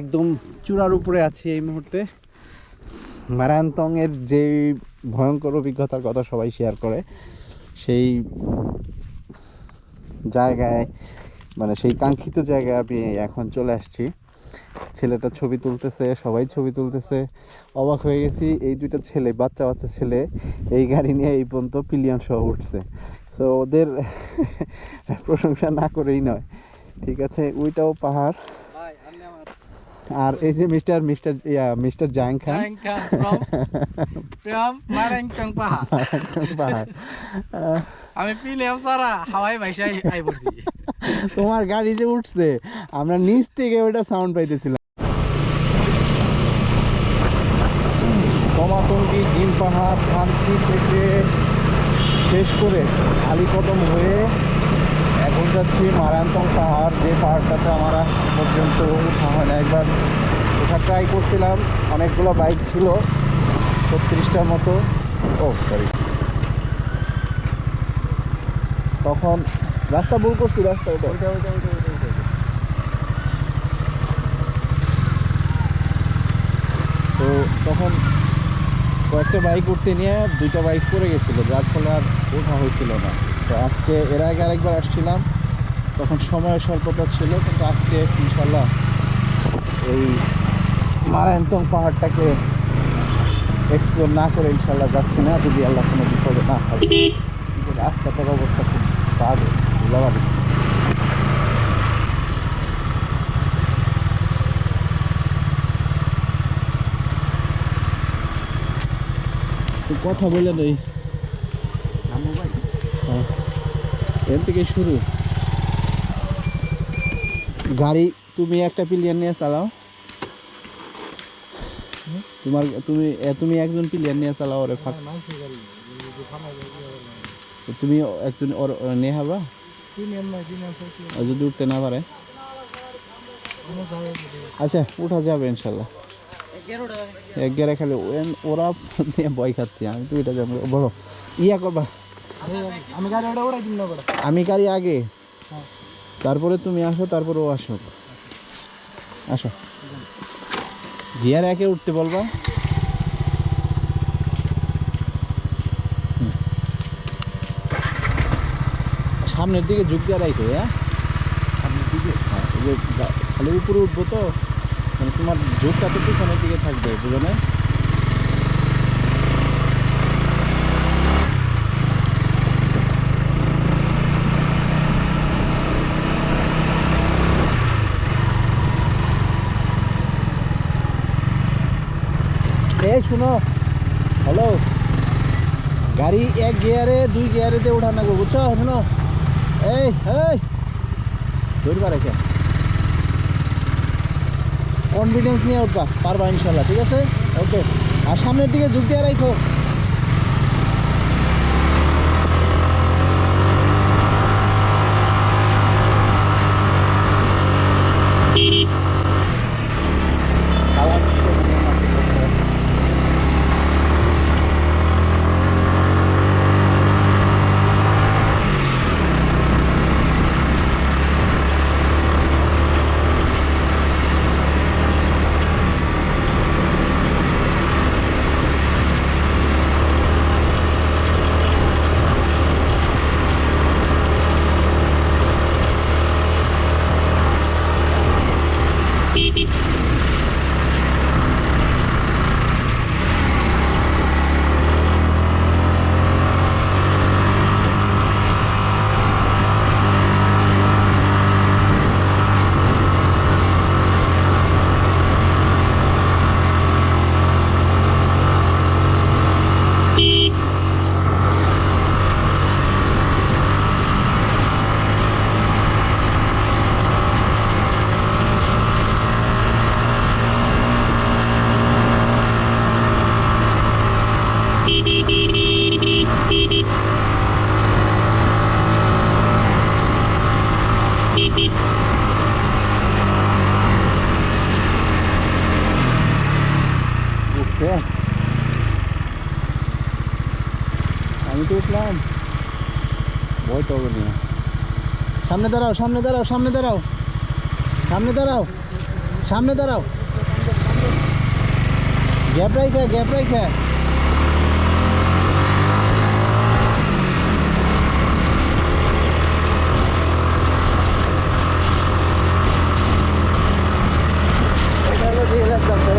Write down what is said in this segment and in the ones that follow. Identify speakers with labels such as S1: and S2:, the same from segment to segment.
S1: একদম চূড়ার উপরে আছি এই মুহূর্তে। মারান্তং এর যে ভয়ঙ্কর অভিজ্ঞতার কথা সবাই শেয়ার করে, সেই জায়গায় মানে সেই কাঙ্ক্ষিত জায়গায় আমি এখন চলে আসছি। ছেলেটা ছবি তুলতেছে, সবাই ছবি তুলতেছে। অবাক হয়ে গেছি, এই দুইটা ছেলে, বাচ্চা বাচ্চা ছেলে, এই গাড়ি নিয়ে এই পর্যন্ত পিলিয়ন সহ উঠছে। তো ওদের প্রশংসা না করেই নয়। ঠিক আছে ওইটাও পাহাড়। আর এই যে মিস্টার মিস্টার ইয়া মিস্টার জাং খান।
S2: পাহাড়। আমি পিলেও সারা হাওয়াই ভাইসা আই পড়ছি।
S1: তোমার গাড়ি যে উঠছে আমরা নিচ থেকে ওইটা সাউন্ড পাইতেছিলাম। কমাতঙ্গি পাহাড় থানসি থেকে শেষ করে আলিকদম হয়ে যাচ্ছি মারান্তং পাহাড় যে পাহাড়টাতে আমার পর্যন্ত উঠা হয় না একবার ওঠা ট্রাই করছিলাম অনেকগুলো বাইক ছিল ছত্রিশটার মতো। ও সরি তখন রাস্তা ভুল করছি রাস্তা ওটা। ওইটা তো তখন কয়েকটা বাইক উঠতে নিয়ে দুইটা বাইক পড়ে গেছিল যার ফলে আর ওঠা হয়েছিল না। তো আজকে এর আগে আরেকবার আসছিলাম। তখন সময়ের স্বল্পতা ছিল কিন্তু আজকে ইনশাল্লাহ এই মারায়ন্তং পাহাড়টাকে এক্সপ্লোর না করে ইনশাল্লাহ যাচ্ছি না। যদি আল্লাহ কোনো বিপদে না কিন্তু রাস্তাটার অবস্থা খুব বাজে ধুলাবালি কথা বলে নেই। হ্যাঁ। এর থেকে শুরু। গাড়ি তুমি একটা পিলিয়ন নিয়ে চালাও। তোমার তুমি তুমি একজন পিলিয়ন নিয়ে চালাও ওরে ফাঁক। তুমি একজন ওর নিয়ে হবা। যদি উঠতে না পারে। আচ্ছা উঠা যাবে ইনশাল্লাহ। এক খালি ওরা ভয় খাচ্ছি আমি তো এটা যাব। বলো ইয়া করবা।
S2: গাড়ি
S1: আমি গাড়ি আগে।
S2: হ্যাঁ।
S1: তারপরে তুমি আসো তারপরে ও আসো আসো। গিয়ার একে উঠতে বলবা। সামনের দিকে ঝুঁক দিয়ে রাখো হ্যাঁ? সামনের দিকে? হ্যাঁ খালি উপরে উঠবো তো মানে তোমার ঝুঁকটা তো পিছনের দিকে থাকবে বুঝো না এই শুনো হ্যালো গাড়ি এক গিয়ারে, দুই গিয়ারে দিয়ে উঠান লাগবে বুঝছ? শুনো। এই এই। ধরবা রেখে। কনফিডেন্স নিয়ে উঠবা, পারবা ইনশাল্লাহ, ঠিক আছে? ওকে আর সামনের দিকে যুগ দিয়ে রাখো উঠছে আমি তো উঠলাম। ভয় হবে না। সামনে দাঁড়াও সামনে দাঁড়াও সামনে দাঁড়াও। সামনে দাঁড়াও সামনে দাঁড়াও। গ্যাপ রাইখা গ্যাপ রাইখা।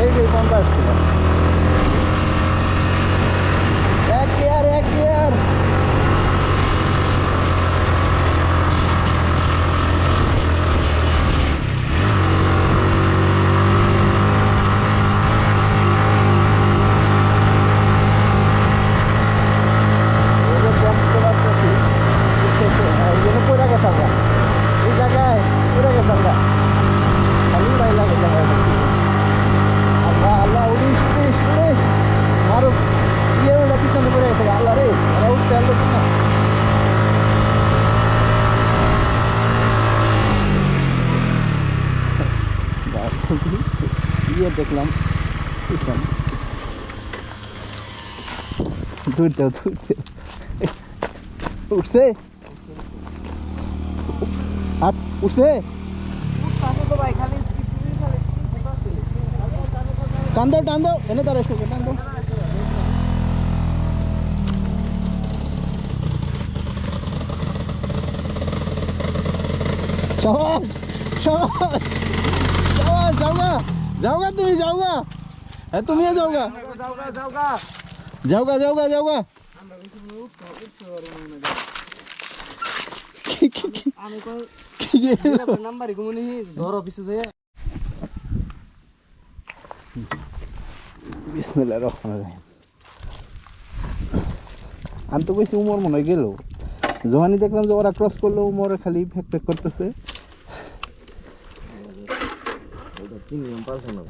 S1: এই যে ছিল ইয়ে দেখলাম পিছনে দূরতে দূরতে উঠছে আর উঠছে টান দাও টান দাও এনে দাঁড়াইছো টান দাও সবাস সবাস যাওগা যাওগা তুমি, যাওগা। হ্যাঁ তুমিও যাওগা। যাওগা কি কি কি?
S2: আমি কই
S1: কি কি?
S2: নাম্বার গুমনি ধরো পিছু যায়
S1: বিসমিল্লাহ রহমান রহিম। আমি তো কইছি উমর মনে গেল। যখনই দেখলাম যে ওরা ক্রস করল, উমর খালি ফেক ফেক করতেছে। না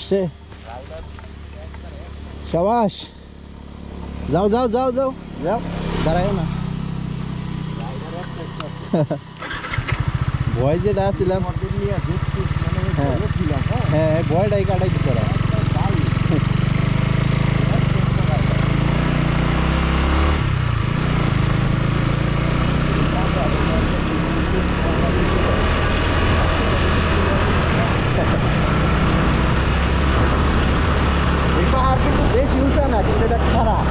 S1: আসছে সাবাস। যাও যাও যাও যাও যাও। দাঁড়ায় না। ভয় যেটা ছিলাম। হ্যাঁ। হ্যাঁ। ভয়টাই কাটাই দিচ্ছে ওরা এই পাহাড় কিন্তু বেশি উঁচা না কিন্তু এটা খারাপ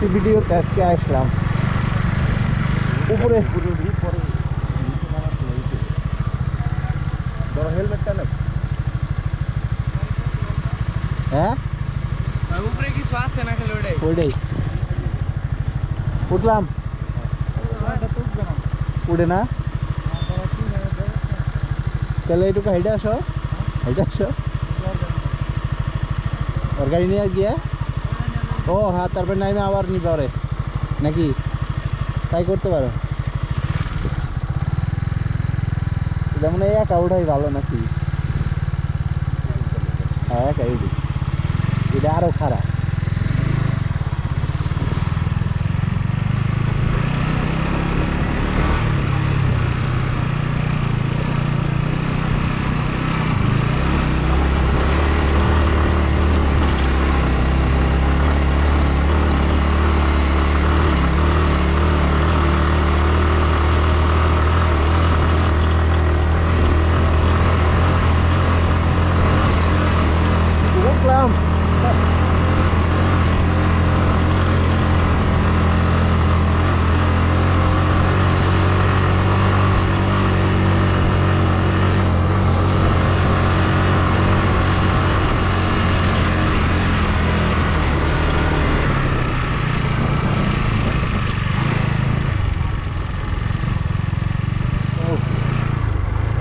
S1: দেখছি ভিডিওতে আজকে আসলাম উপরে।
S2: ধরো হেলমেটটা নাই
S1: হ্যাঁ?
S2: উপরে কিছু আছে না খেলে ওটাই?
S1: ওইটাই। উঠলাম। উঠে না? তাহলে এইটুকু হাইটে আসো। হাইটে আসো। ওর গাড়ি নিয়ে গিয়া। ও হ্যাঁ তারপরে নাইমে আবার নিতে পারে নাকি? তাই করতে পারো। যেমন এই একা উঠাই ভালো নাকি? হ্যাঁ একা এটা আরও খারাপ উঠলাম উফ,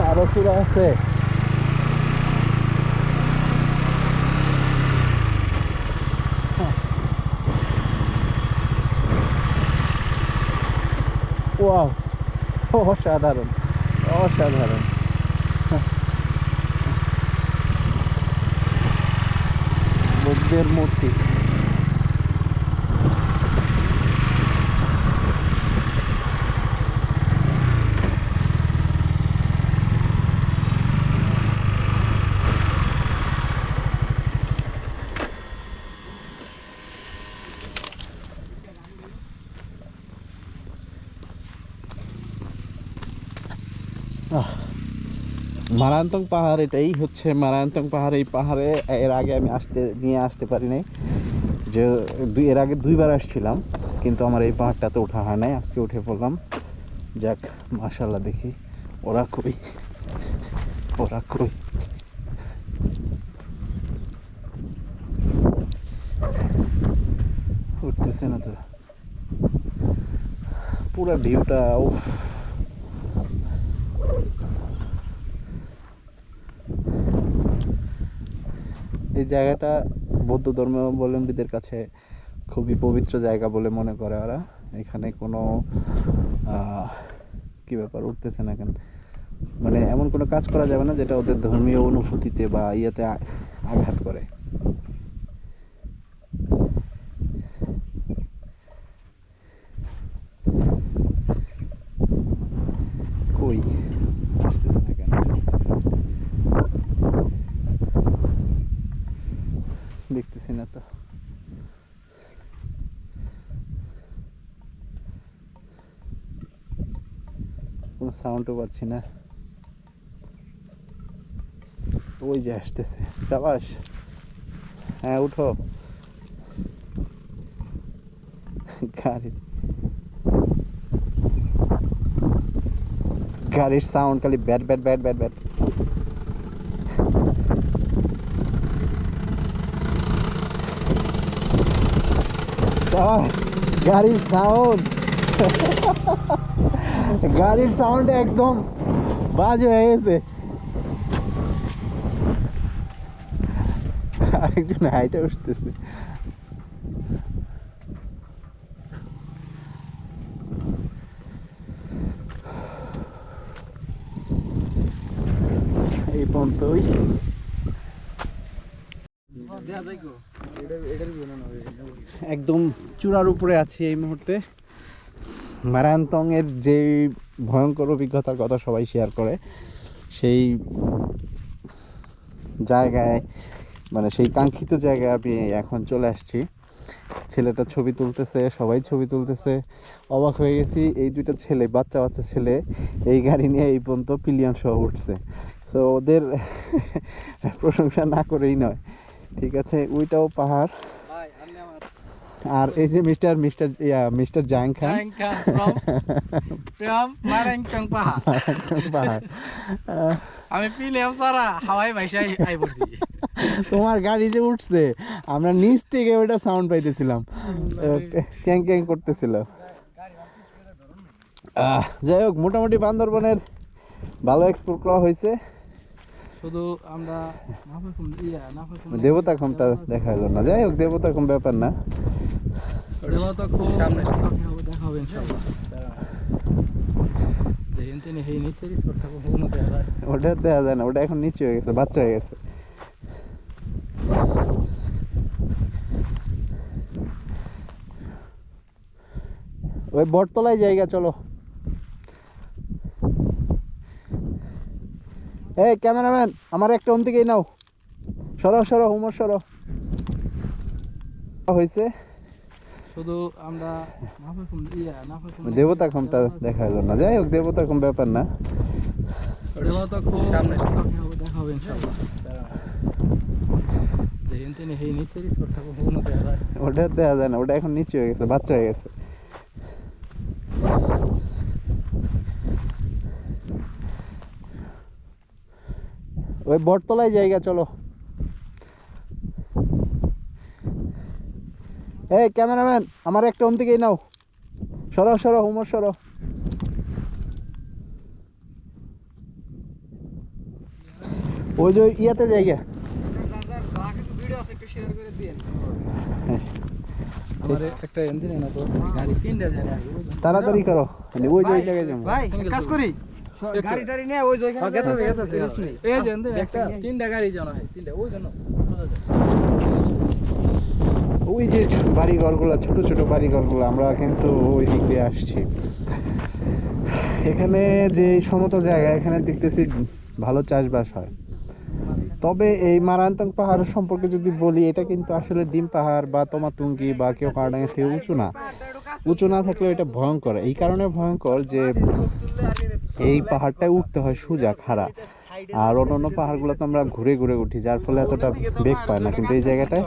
S1: আরও চূড়া আছে ওয়াও অসাধারণ অসাধারণ। বুদ্ধের মূর্তি। মারান্তং পাহাড় এটাই হচ্ছে মারান্তং পাহাড়। এই পাহাড়ে এর আগে আমি আসতে, নিয়ে আসতে পারি নাই যে দুই, এর আগে দুইবার আসছিলাম, কিন্তু আমার এই পাহাড়টাতে ওঠা হয় নাই। আজকে উঠে পড়লাম। যাক মাশাল্লাহ দেখি। ওরা কই? ওরা কই? উঠতেছে না তো। পুরো ভিউটা জায়গাটা বৌদ্ধ ধর্মাবলম্বীদের কাছে খুবই পবিত্র জায়গা বলে মনে করে ওরা। এখানে কোনো কি ব্যাপার উঠতেছে না কেন? মানে এমন কোনো কাজ করা যাবে না যেটা ওদের ধর্মীয় অনুভূতিতে বা ইয়েতে আঘাত করে কই আসতেছে না কেন দেখতেছি না তো কোনো সাউন্ডও পাচ্ছি না। ওই যে আসতেছে। সাবাস হ্যাঁ উঠো। গাড়ি গাড়ির সাউন্ড খালি ব্যাট ব্যাট ব্যাট ব্যাট ব্যাট। গাড়ির সাউন্ড গাড়ির সাউন্ড একদম বাজে হয়ে গেছে। আরেকজন হাইটে উঠতেছে। এই
S2: ভিউ না
S1: একদম চূড়ার উপরে আছি এই মুহূর্তে। মারান্তং এর যে ভয়ঙ্কর অভিজ্ঞতার কথা সবাই শেয়ার করে, সেই জায়গায় মানে সেই কাঙ্ক্ষিত জায়গায় আমি এখন চলে আসছি। ছেলেটা ছবি তুলতেছে, সবাই ছবি তুলতেছে। অবাক হয়ে গেছি, এই দুইটা ছেলে, বাচ্চা বাচ্চা ছেলে, এই গাড়ি নিয়ে এই পর্যন্ত পিলিয়ন সহ উঠছে। তো ওদের প্রশংসা না করেই নয়, ঠিক আছে? ওইটাও পাহাড়। আর এই যে মিস্টার মিস্টার ইয়া মিস্টার জাং খান।
S3: from Marangkang পাহাড়।
S1: পাহাড়।
S3: আমি পিলেও সারা হাওয়াই ভাইসাই আই পড়ছি
S1: তোমার গাড়ি যে উঠছে আমরা নিচ থেকে ওটা সাউন্ড পাইতেছিলাম। ক্যাং ক্যাং করতেছিল। যাই হোক মোটামুটি বান্দরবনের ভালো এক্সপ্লোর করা হয়েছে।
S3: শুধু আমরা
S1: দেবতা দেখা হলো না। যাই হোক দেবতা ব্যাপার না।
S3: দেবতা সামনে দেখা হবে ইনশাআল্লাহ।
S1: ওটা দেখা যায় না ওটা এখন নিচে হয়ে গেছে বাচ্চা হয়ে গেছে। ওই বটতলায় জায়গা চলো। এই ক্যামেরাম্যান আমার একটা অন থেকেই নাও। সরো সরো হুমর সরো। হয়েছে
S3: শুধু আমরা ইয়া
S1: দেবতা কমটা দেখা হলো না। যাই হোক দেবতা কম ব্যাপার না।
S3: দেবতা সামনে। দেখা হবে ইনশাআল্লাহ। যায়
S1: ওটা দেখা যায় না ওটা এখন নিচে হয়ে গেছে বাচ্চা হয়ে গেছে। ওই বটতলায় জায়গা চলো। এই ক্যামেরাম্যান আমার একটা অন থেকেই নাও। সরো সরো হুমর সরো। ওই যে ইয়াতে জায়গা। তাড়াতাড়ি করো। ওই জায়গায়
S2: কাজ করি। গাড়ি টাড়ি নিয়ে ওই যে ওইখানে
S3: গেছে গেছে এই যে একটা তিনটা গাড়ি জানা হয় তিনটা ওই জন্য।
S1: ওই যে বাড়ি ঘরগুলো ছোট ছোট বাড়ি ঘরগুলো আমরা কিন্তু ওই দিক দিয়ে আসছি। এখানে যে সমতল জায়গা এখানে দেখতেছি ভালো চাষবাস হয়। তবে এই মারান্তং পাহাড় সম্পর্কে যদি বলি এটা কিন্তু আসলে ডিম পাহাড় বা তোমাতুঙ্গি বা কেউ কারডাঙ্গা থেকে উঁচু না। উঁচু না থাকলেও এটা ভয়ঙ্কর। এই কারণে ভয়ঙ্কর যে এই পাহাড়টায় উঠতে হয় সোজা, খাড়া। আর অন্যান্য পাহাড়গুলোতে আমরা ঘুরে ঘুরে উঠি, যার ফলে এতটা বেগ পায় না। কিন্তু এই জায়গাটায়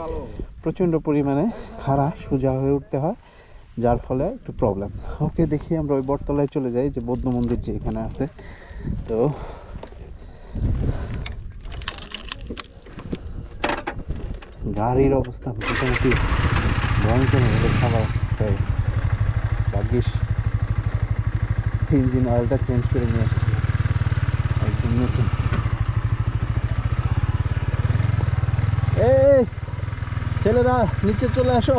S1: প্রচণ্ড পরিমাণে খাড়া, সোজা হয়ে উঠতে হয়, যার ফলে একটু প্রবলেম ওকে, দেখি আমরা ওই বটতলায় চলে যাই, যে বৌদ্ধ মন্দির যে এখানে আছে। তো গাড়ির অবস্থা মোটামুটি ভয়ঙ্কর খাবার হয়ে। ভাগ্যিস। ইঞ্জিন অয়েলটা চেঞ্জ করে নিয়ে আসছি। একদম নতুন। এই ছেলেরা নিচে চলে আসো।